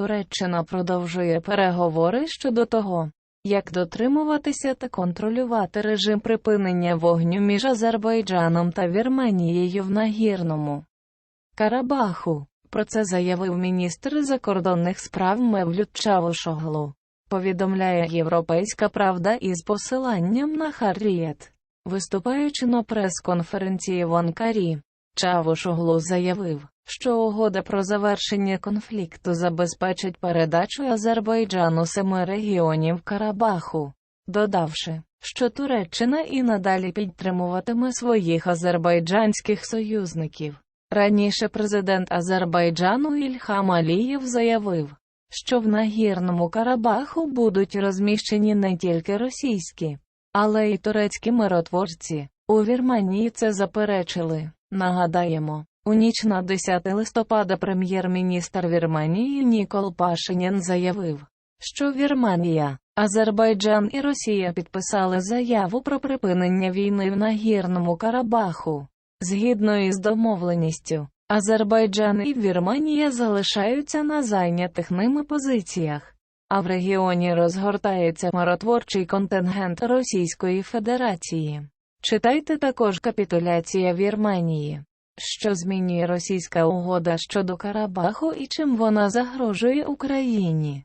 Туреччина продовжує переговори щодо того, як дотримуватися та контролювати режим припинення вогню між Азербайджаном та Вірменією в Нагірному Карабаху. Про це заявив міністр закордонних справ Мевлют Чавушоглу. Повідомляє Європейська Правда із посиланням на Харрієт. Виступаючи на прес-конференції в Анкарі, Чавушоглу заявив, що угода про завершення конфлікту забезпечить передачу Азербайджану семи регіонів Карабаху, додавши, що Туреччина і надалі підтримуватиме своїх азербайджанських союзників. Раніше президент Азербайджану Ільхам Алієв заявив, що в Нагірному Карабаху будуть розміщені не тільки російські, але й турецькі миротворці. У Вірменії це заперечили. Нагадаємо, у ніч на 10 листопада прем'єр-міністр Вірменії Нікол Пашинян заявив, що Вірменія, Азербайджан і Росія підписали заяву про припинення війни в Нагірному Карабаху. Згідно із домовленістю, Азербайджан і Вірменія залишаються на зайнятих ними позиціях, а в регіоні розгортається миротворчий контингент Російської Федерації. Читайте також капітуляція Вірменії, що змінює російська угода щодо Карабаху і чим вона загрожує Україні.